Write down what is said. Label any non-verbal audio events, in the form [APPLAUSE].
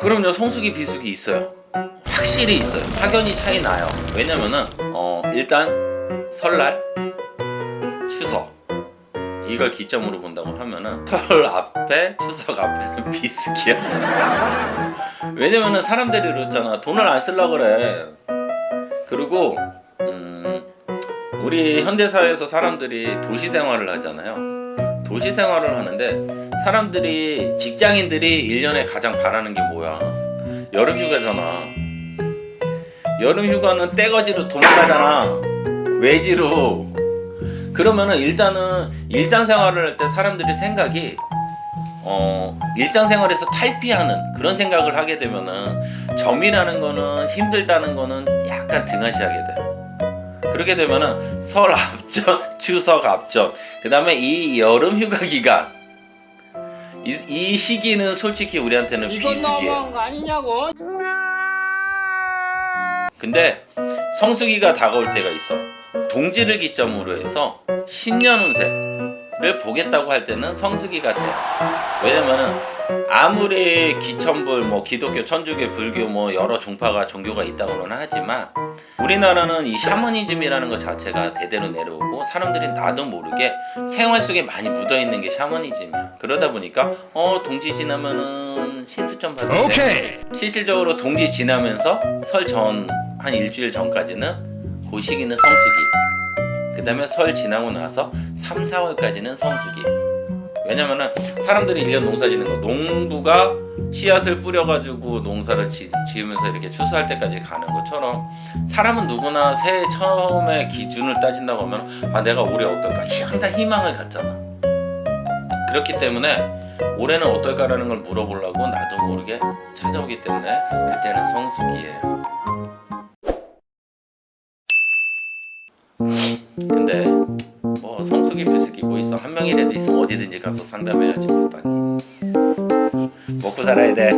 그럼요 성수기 비수기 있어요. 확실히 있어요. 확연히 차이 나요. 왜냐면은 어 일단 설날, 추석 이걸 기점으로 본다고 하면은 설 앞에 추석 앞에는 [LAUGHS] 비수기야. 왜냐면은 사람들이 그렇잖아. 돈을 안 쓰려 그래. 그리고 음 우리 현대 사회에서 사람들이 도시 생활을 하잖아요. 도시 생활을 하는데 사람들이 직장인들이 1년에 가장 바라는 게 뭐야? 여름 휴가잖아. 여름 휴가는 떼거지로 도망가잖아. 외지로. 그러면은 일단은 일상생활을 할 때 사람들이 생각이 어 일상생활에서 탈피하는 그런 생각을 하게 되면은 점이라는 거는 힘들다는 거는 약간 등한시하게 돼. 그렇게 되면은 설 앞전, [LAUGHS] 추석 앞전, 그 다음에 이 여름 휴가 기간 이, 이 시기는 솔직히 우리한테는 비수기예요. 너무한 거 아니냐고. 근데 성수기가 다가올 때가 있어. 동지를 기점으로 해서 신년 운세 를 보겠다고 할 때는 성수기가 돼. 왜냐면은 아무리 기천불 뭐 기독교, 천주교, 불교 뭐 여러 종파가 종교가 있다고는 하지만 우리나라는 이 샤머니즘이라는 것 자체가 대대로 내려오고 사람들이 나도 모르게 생활 속에 많이 묻어 있는 게 샤머니즘이야. 그러다 보니까 어 동지 지나면은 신수점 때 오케이. 실질적으로 동지 지나면서 설 전 한 일주일 전까지는 그 시기는 성수기. 그 다음에 설 지나고 나서 3, 4월까지는 성수기. 왜냐면은 사람들이 1년 농사 짓는 거 농부가 씨앗을 뿌려가지고 농사를 지, 지으면서 이렇게 추수할 때까지 가는 것처럼 사람은 누구나 새해 처음에 기준을 따진다고 하면 아 내가 올해 어떨까 항상 희망을 갖잖아 그렇기 때문에 올해는 어떨까라는 걸 물어보려고 나도 모르게 찾아오기 때문에 그때는 성수기예요. 근데 뭐 성수기 비수기 뭐 있어 한 명이라도 있으면 어디든지 가서 상담해야지 못하니 먹고 살아야 돼.